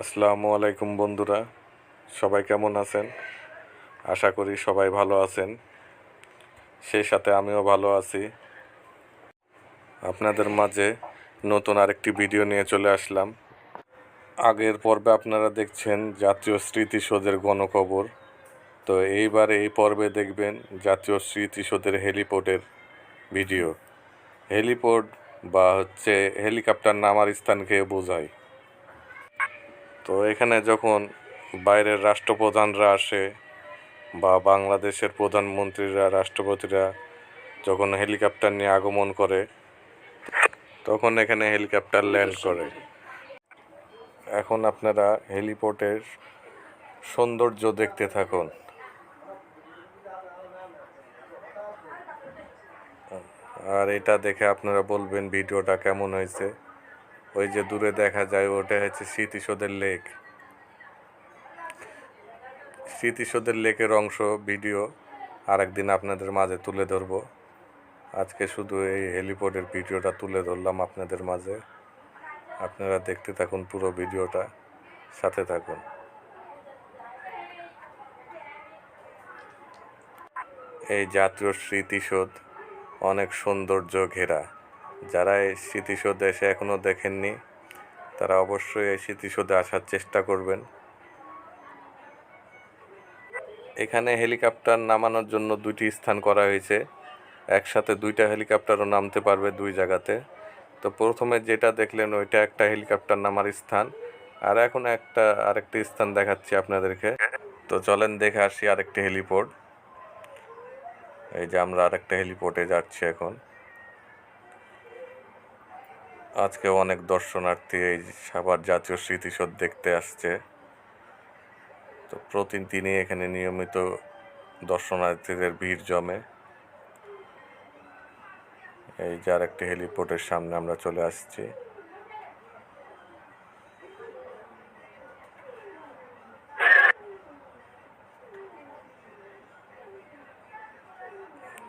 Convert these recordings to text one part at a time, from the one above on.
আসসালামু আলাইকুম বন্ধুরা, সবাই কেমন আছেন? আশা করি সবাই ভালো আছেন। সেই সাথে আমিও ভালো আছি। আপনাদের মাঝে নতুন আরেকটি ভিডিও নিয়ে চলে আসলাম। আগের পর্বে আপনারা দেখছেন জাতীয় স্মৃতিসৌধের গণকবর। তো এইবার এই পর্বে দেখবেন জাতীয় স্মৃতিসৌধের হেলিপোর্টের ভিডিও। হেলিপোর্ট বা হচ্ছে হেলিকপ্টার নামার স্থানকে বোঝায়। তো এখানে যখন বাইরের রাষ্ট্রপ্রধানরা আসে বা বাংলাদেশের প্রধানমন্ত্রীরা, রাষ্ট্রপতিরা যখন হেলিকপ্টার নিয়ে আগমন করে, তখন এখানে হেলিকপ্টার ল্যান্ড করে। এখন আপনারা হেলিপোর্টের সৌন্দর্য দেখতে থাকুন। আর এটা দেখে আপনারা বলবেন, ভিডিওটা কেমন হয়েছে। ওই যে দূরে দেখা যায়, ওটা হচ্ছে স্মৃতিসৌধের লেক। স্মৃতিসৌধের লেকের অংশ ভিডিও আরেকদিন আপনাদের মাঝে তুলে ধরবো। আজকে শুধু এই হেলিপোর্টের ভিডিওটা তুলে ধরলাম আপনাদের মাঝে। আপনারা দেখতে থাকুন পুরো ভিডিওটা, সাথে থাকুন। এই জাতীয় স্মৃতিসৌধ, অনেক সৌন্দর্য ঘেরা। যারা এই স্মৃতিসৌধে এসে এখনও দেখেননি, তারা অবশ্যই এই স্মৃতিসৌধে আসার চেষ্টা করবেন। এখানে হেলিকপ্টার নামানোর জন্য দুইটি স্থান করা হয়েছে। একসাথে দুইটা হেলিকপ্টারও নামতে পারবে দুই জায়গাতে। তো প্রথমে যেটা দেখলেন, ওইটা একটা হেলিকপ্টার নামার স্থান, আর এখন একটা, আরেকটি স্থান দেখাচ্ছি আপনাদেরকে। তো চলেন দেখে আসি আরেকটি হেলিপোর্ট। এই যে আমরা আরেকটা হেলিপোর্টে যাচ্ছি এখন। আজকে অনেক দর্শনার্থী এই সাভার জাতীয় স্মৃতিসৌধ দেখতে আসছে। তো প্রতিদিনই এখানে নিয়মিত দর্শনার্থীদের ভিড় জমে। এই যার একটি হেলিপোর্টের সামনে আমরা চলে আসছি।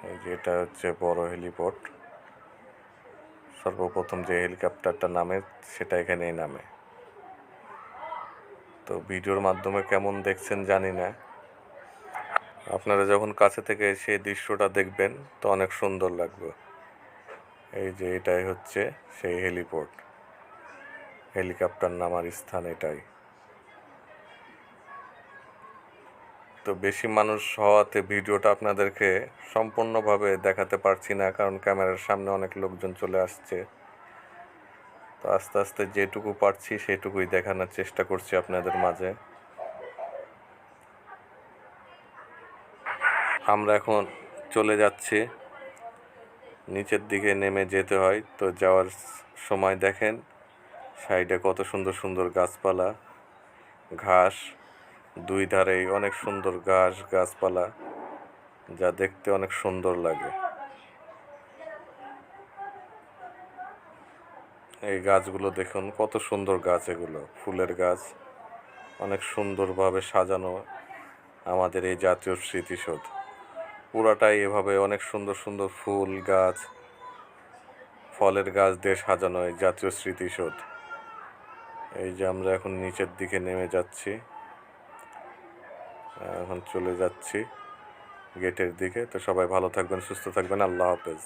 এই যে এটা হচ্ছে বড় হেলিপোর্ট। সর্বপ্রথম যে হেলিকপ্টারটা নামে সেটা এখানেই নামে। তো ভিডিওর মাধ্যমে কেমন দেখছেন জানি না। আপনারা যখন কাছে থেকে সেই দৃশ্যটা দেখবেন, তো অনেক সুন্দর লাগবে। এই যে এটাই হচ্ছে সেই হেলিপোর্ট। হেলিকপ্টার নামার স্থান এটাই। তো বেশি মানুষ হওয়াতে ভিডিওটা আপনাদেরকে সম্পূর্ণভাবে দেখাতে পারছি না, কারণ ক্যামেরার সামনে অনেক লোকজন চলে আসছে। তো আস্তে আস্তে যেটুকু পারছি সেটুকুই দেখানোর চেষ্টা করছি আপনাদের মাঝে। আমরা এখন চলে যাচ্ছি। নিচের দিকে নেমে যেতে হয়, তো যাওয়ার সময় দেখেন, সাইডে কত সুন্দর সুন্দর গাছপালা, ঘাস। দুই ধারেই অনেক সুন্দর ঘাস, গাছপালা, যা দেখতে অনেক সুন্দর লাগে। এই গাছগুলো দেখুন, কত সুন্দর গাছ এগুলো, ফুলের গাছ। অনেক সুন্দরভাবে সাজানো আমাদের এই জাতীয় স্মৃতিসৌধ। পুরাটাই এভাবে অনেক সুন্দর সুন্দর ফুল, গাছ, ফলের গাছ দিয়ে সাজানো এই জাতীয় স্মৃতিসৌধ। এই যে আমরা এখন নিচের দিকে নেমে যাচ্ছি। এখন চলে যাচ্ছি গেটের দিকে। তো সবাই ভালো থাকবেন সুস্থ থাকবেন। আল্লাহ হাফেজ।